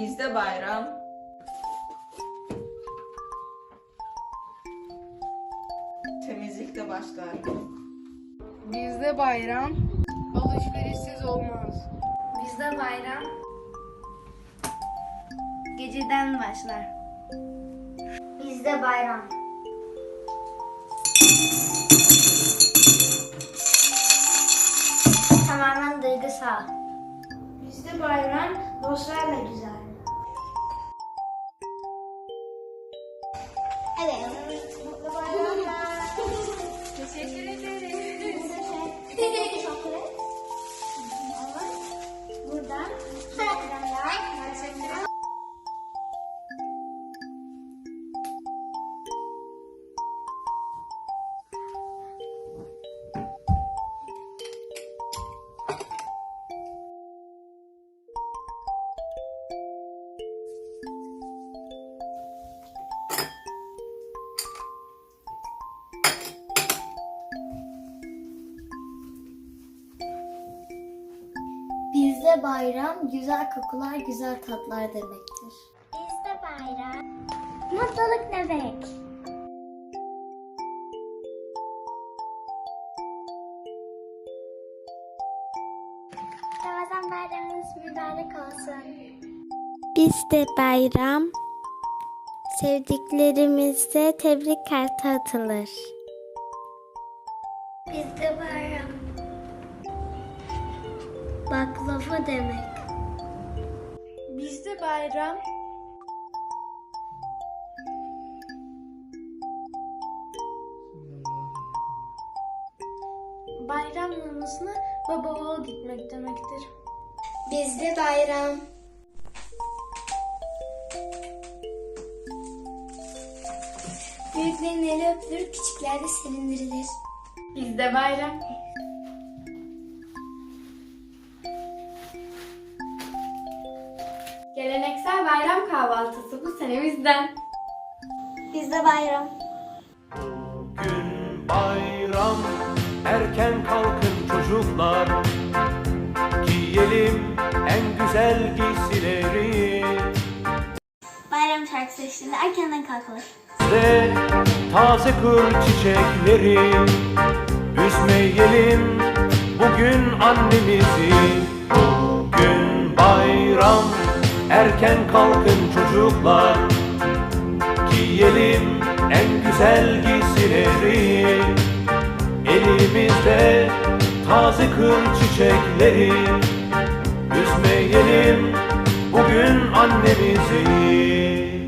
Bizde bayram. Temizlikte başlar. Bizde bayram alışverişsiz olmaz. Bizde bayram geceden başlar. Bizde bayram tamamen duygusal. Bizde bayram dostlarla güzel. Evet. Bizde bayram güzel kokular, güzel tatlar demektir. Bizde bayram mutluluk demek. Ramazan bayramınız mübarek olsun. Bizde bayram sevdiklerimize tebrik kartı atılır. Bizde bayram baklava demek. Bizde bayram bayram namazına baba oğul gitmek demektir. Bizde bayram Büyüklerin eli öpülür, küçükler de sevindirilir. Bizde bayram. Kahvaltısı bu sene bizden. Bizde bayram. Gün bayram erken kalkın çocuklar Giyelim en güzel giysileri Bayram şarkısı eşliğinde erkenden kalkılır. Ve taze kır çiçekleri Üzmeyelim bugün annemizi Bugün bayram erken kalkın çocuklar Giyelim en güzel giysileri. Elimizde taze kır çiçekleri. Üzmeyelim bugün annemizi